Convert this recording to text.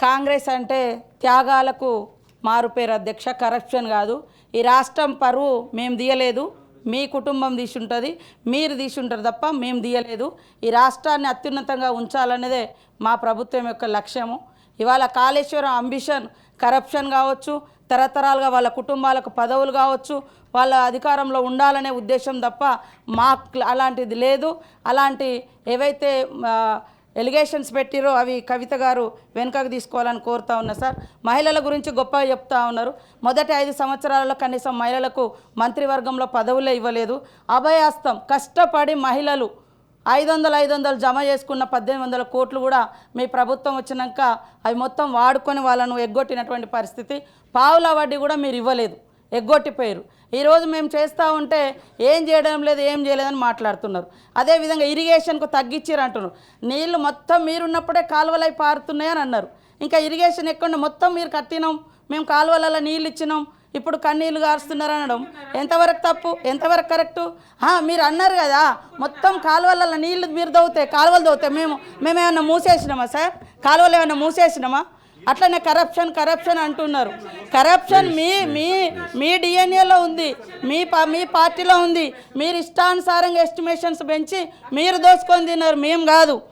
కాంగ్రెస్ అంటే త్యాగాలకు మారుపేరు అధ్యక్ష కరప్షన్ కాదు. ఈ రాష్ట్రం పరువు మేము తీయలేదు. మీ కుటుంబం తీసుంటుంది మీరు తీసుంటారు తప్ప మేము తీయలేదు. ఈ రాష్ట్రాన్ని అత్యున్నతంగా ఉంచాలనేదే మా ప్రభుత్వం యొక్క లక్ష్యము. ఇవాళ కాళేశ్వరం అంబిషన్ కరప్షన్ కావచ్చు తరతరాలుగా వాళ్ళ కుటుంబాలకు పదవులు కావచ్చు వాళ్ళ అధికారంలో ఉండాలనే ఉద్దేశం తప్ప మా అలాంటిది లేదు. అలాంటి ఏవైతే ఎలిగేషన్స్ పెట్టిరో అవి కవిత గారు వెనుకకు తీసుకోవాలని కోరుతా ఉన్నా సార్. మహిళల గురించి గొప్పగా చెప్తా ఉన్నారు. మొదటి ఐదు సంవత్సరాలలో కనీసం మహిళలకు మంత్రివర్గంలో పదవులే ఇవ్వలేదు. అభయాస్తం కష్టపడి మహిళలు ఐదు వందలు ఐదు వందలు జమ చేసుకున్న పద్దెనిమిది వందల కోట్లు కూడా మీ ప్రభుత్వం వచ్చినాక అవి మొత్తం వాడుకొని వాళ్ళను ఎగ్గొట్టినటువంటి పరిస్థితి. పావుల వడ్డీ కూడా మీరు ఇవ్వలేదు. ఎగ్గొట్టిపోయారు. ఈరోజు మేము చేస్తూ ఉంటే ఏం చేయడం లేదు ఏం చేయలేదని మాట్లాడుతున్నారు. అదేవిధంగా ఇరిగేషన్కు తగ్గించారు అంటున్నారు. నీళ్ళు మొత్తం మీరున్నప్పుడే కాలువలై పారుతున్నాయని అన్నారు. ఇంకా ఇరిగేషన్ ఎక్కడ మొత్తం మీరు కట్టినాం మేము కాలువలలో నీళ్ళు ఇచ్చినాం ఇప్పుడు కన్నీళ్ళు గారుస్తున్నారు అనడం. ఎంతవరకు తప్పు? ఎంతవరకు కరెక్టు? మీరు అన్నారు కదా మొత్తం కాలువలలో నీళ్ళు మీరు దవ్వుతాయి కాలువలు దవ్వుతాయి మేము మేమేమన్నా మూసేసినామా సార్? కాలువలు ఏమైనా మూసేసినామా? అట్లనే కరప్షన్ కరప్షన్ అంటున్నారు. కరప్షన్ మీ మీ మీ డిఎన్ఏలో ఉంది. మీ మీ పార్టీలో ఉంది. మీరు ఇష్టానుసారంగా ఎస్టిమేషన్స్ పెంచి మీరు దోసుకొని తిన్నారు. మేము కాదు.